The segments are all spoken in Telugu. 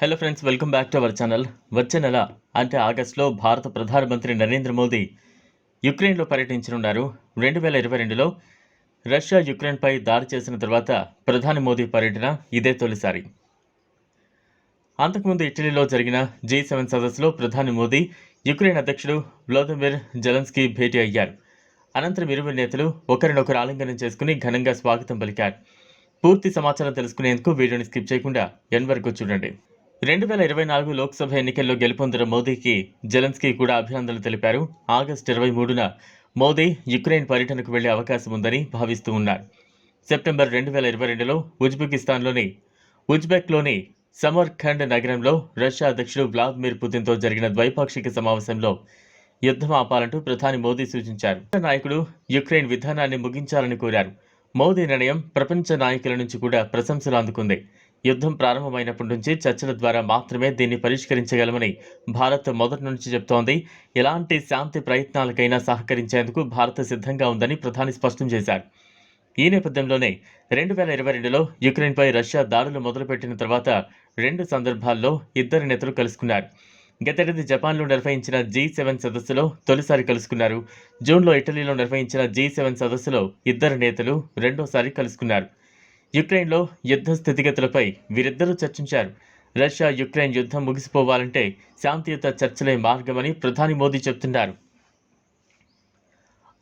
Hello friends welcome back to our channel వచ్చే నెల అంటే ఆగస్టులో భారత ప్రధానమంత్రి నరేంద్ర మోదీ యుక్రెయిన్లో పర్యటించనున్నారు. రెండు వేల ఇరవై రెండులో రష్యా యుక్రెయిన్పై దాడి చేసిన తర్వాత ప్రధాని మోదీ పర్యటన ఇదే తొలిసారి. అంతకుముందు ఇటలీలో జరిగిన జీ సెవెన్ సదస్సులో ప్రధాని మోదీ యుక్రెయిన్ అధ్యక్షుడు వ్లాదిమిర్ జెలెన్స్కీ భేటీ అయ్యారు. అనంతరం ఇరువురు నేతలు ఒకరినొకరు ఆలింగనం చేసుకుని ఘనంగా స్వాగతం పలికారు. పూర్తి సమాచారం తెలుసుకునేందుకు వీడియోని స్కిప్ చేయకుండా ఎన్ వరకు చూడండి. రెండు వేల ఇరవై నాలుగు లోక్సభ ఎన్నికల్లో గెలుపొందిన మోదీకి జెలెన్స్కీ కూడా అభినందనలు తెలిపారు. ఆగస్టు ఇరవై మూడున మోదీ యుక్రెయిన్ పర్యటనకు వెళ్ళే అవకాశం ఉందని భావిస్తూ ఉన్నారు. సెప్టెంబర్ రెండు వేల ఇరవై రెండులో ఉజ్బెకిస్తాన్లోని ఉజ్బెక్లోని సమర్ఖండ్ నగరంలో రష్యా అధ్యక్షుడు వ్లాదిమిర్ పుతిన్తో జరిగిన ద్వైపాక్షిక సమావేశంలో యుద్ధం ఆపాలంటూ ప్రధాని మోదీ సూచించారు. నాయకుడు యుక్రెయిన్ విధానాన్ని ముగించాలని కోరారు. మోదీ నిర్ణయం ప్రపంచ నాయకుల నుంచి కూడా ప్రశంసలు అందుకుంది. యుద్ధం ప్రారంభమైనప్పటి నుంచి చర్చల ద్వారా మాత్రమే దీన్ని పరిష్కరించగలమని భారత్ మొదటి నుంచి చెబుతోంది ఎలాంటి శాంతి ప్రయత్నాలకైనా సహకరించేందుకు భారత్ సిద్ధంగా ఉందని ప్రధాని స్పష్టం చేశారు. ఈ నేపథ్యంలోనే రెండు వేల ఇరవై రెండులో యుక్రెయిన్పై రష్యా దాడులు మొదలుపెట్టిన తర్వాత రెండు సందర్భాల్లో ఇద్దరు నేతలు కలుసుకున్నారు. గతేడాది జపాన్లో నిర్వహించిన జీ సెవెన్ సదస్సులో తొలిసారి కలుసుకున్నారు. జూన్లో ఇటలీలో నిర్వహించిన జీ సెవెన్ సదస్సులో ఇద్దరు నేతలు రెండోసారి కలుసుకున్నారు. యుక్రెయిన్లో యుద్ధ స్థితిగతులపై వీరిద్దరూ చర్చించారు. రష్యా యుక్రెయిన్ యుద్ధం ముగిసిపోవాలంటే శాంతియుత చర్చలే మార్గమని ప్రధాని మోదీ చెబుతున్నారు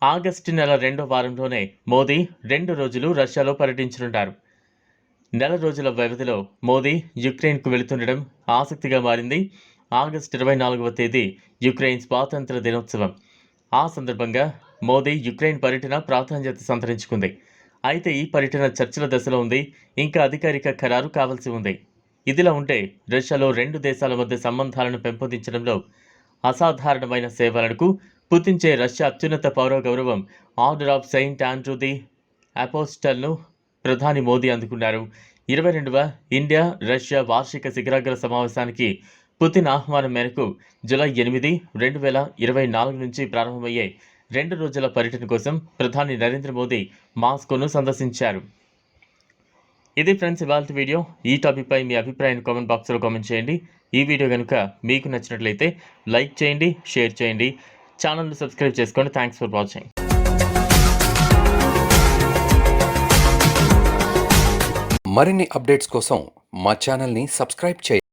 ఆగస్టు నెల రెండో వారంలోనే మోదీ రెండు రోజులు రష్యాలో పర్యటించనున్నారు. నెల రోజుల వ్యవధిలో మోదీ యుక్రెయిన్కు వెళుతుండడం ఆసక్తిగా మారింది. ఆగస్టు ఇరవై నాలుగవ తేదీ యుక్రెయిన్ స్వాతంత్ర దినోత్సవం. ఆ సందర్భంగా మోదీ యుక్రెయిన్ పర్యటన ప్రాధాన్యత సంతరించుకుంది. అయితే ఈ పర్యటన చర్చల దశలో ఉంది ఇంకా అధికారిక ఖరారు కావాల్సి ఉంది. ఇదిలా ఉంటే రష్యాలో రెండు దేశాల మధ్య సంబంధాలను పెంపొందించడంలో అసాధారణమైన సేవలకు పుతించే రష్యా అత్యున్నత పౌర గౌరవం order of Saint Andrew the అపోస్టల్ను ప్రధాని మోదీ అందుకున్నారు. ఇరవై రెండవ ఇండియా రష్యా వార్షిక శిఖరాగ్ర సమావేశానికి పుతిన్ ఆహ్వానం మేరకు జూలై ఎనిమిది రెండు వేల ఇరవై నాలుగు నుంచి ప్రారంభమయ్యే రెండు రోజుల పర్యటన కోసం ప్రధాని నరేంద్ర మోదీ మాస్కోను సందర్శించారు. ఇది ఫ్రెండ్స్ ఇవాళ వీడియో. ఈ టాపిక్పై మీ అభిప్రాయాన్ని కామెంట్ బాక్స్లో కామెంట్ చేయండి. ఈ వీడియో కనుక మీకు నచ్చినట్లయితే లైక్ చేయండి షేర్ చేయండి. ఛానల్ను సబ్స్క్రైబ్ చేసుకోండి. Thanks for watching. మరిన్ని అప్డేట్స్ కోసం మా ఛానల్ని సబ్స్క్రైబ్ చేయండి.